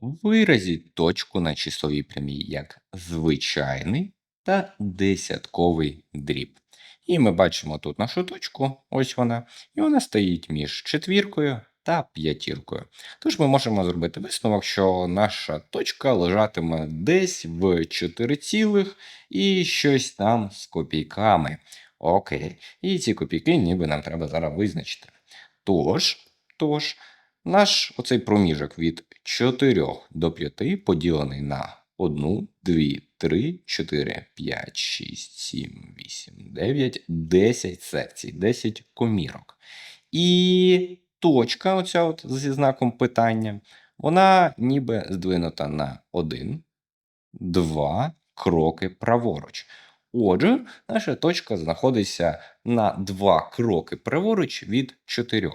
Виразіть точку на числовій прямій як звичайний та десятковий дріб. І ми бачимо тут нашу точку, ось вона, і вона стоїть між четвіркою та п'ятіркою. Тож ми можемо зробити висновок, що наша точка лежатиме десь в 4 цілих і щось там з копійками. Окей. І ці копійки ніби нам треба зараз визначити. Тож, тож, наш оцей проміжок від 4 до 5 поділений на 1, 2, 3, 4, 5, 6, 7, 8, 9, 10 секцій, 10 комірок. І точка, оця от зі знаком питання, вона ніби здвинута на 1, 2 кроки праворуч. Отже, наша точка знаходиться на 2 кроки праворуч від 4.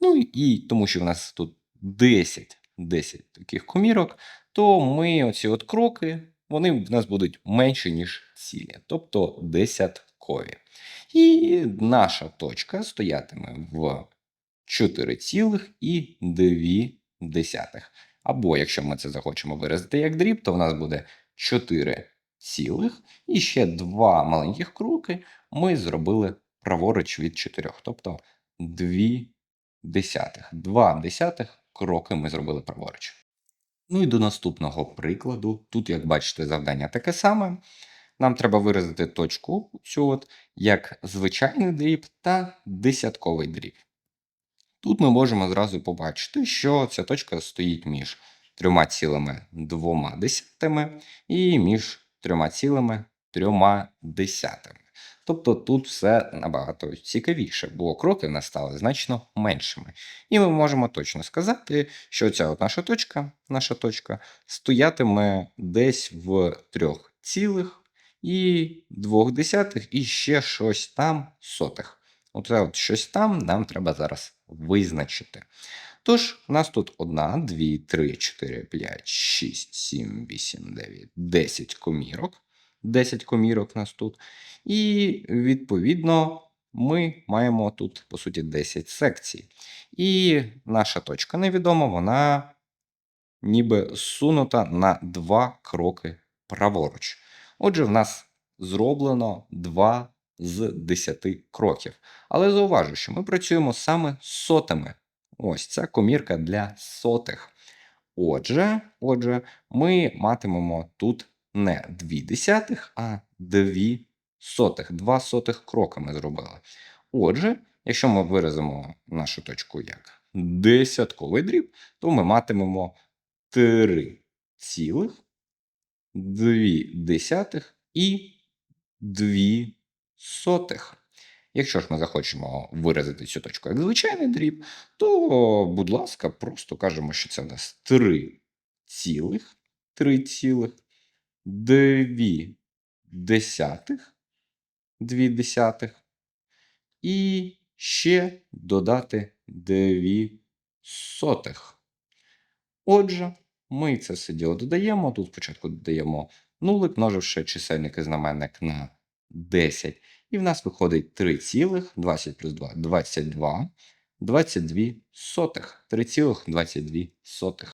Ну і тому, що в нас тут 10, 10 таких комірок, то ми оці от кроки, вони в нас будуть менші, ніж цілі, тобто десяткові. І наша точка стоятиме в 4,2. Або якщо ми це захочемо виразити як дріб, то в нас буде 4 цілих і ще два маленьких кроки ми зробили праворуч від 4, тобто 2 десятих. 2 десятих кроки ми зробили праворуч. Ну і до наступного прикладу. Тут, як бачите, завдання таке саме. Нам треба виразити точку цю от, як звичайний дріб та десятковий дріб. Тут ми можемо зразу побачити, що ця точка стоїть між 3,2 і між 3,3. Тобто тут все набагато цікавіше, бо кроки в нас стали значно меншими. І ми можемо точно сказати, що ця от наша точка, наша точка стоятиме десь в 3 цілих і 2 десятих, і ще щось там сотих. Оце от щось там нам треба зараз визначити. Тож, у нас тут 1, 2, 3, 4, 5, 6, 7, 8, 9, 10 комірок. 10 комірок у нас тут. І, відповідно, ми маємо тут, по суті, 10 секцій. І наша точка невідома, вона ніби сунута на 2 кроки праворуч. Отже, в нас зроблено 2 з 10 кроків. Але зауважу, що ми працюємо саме сотами. Ось ця комірка для сотих. Отже, отже, ми матимемо тут не 2 десятих, а 2 сотих. 2 сотих крока ми зробили. Отже, якщо ми виразимо нашу точку як десятковий дріб, то ми матимемо 3 цілих, 2 десятих і 2 сотих. Якщо ж ми захочемо виразити цю точку як звичайний дріб, то, будь ласка, просто кажемо, що це в нас 3 цілих, 3 цілих, 2 десятих, 2 десятих, і ще додати 2 сотих. Отже, ми це все діло додаємо. Тут спочатку додаємо нулик, множивши чисельник і знаменник на 10. І в нас виходить 3 цілих, 20 плюс 2 – 22, 22 сотих. 3,22 сотих.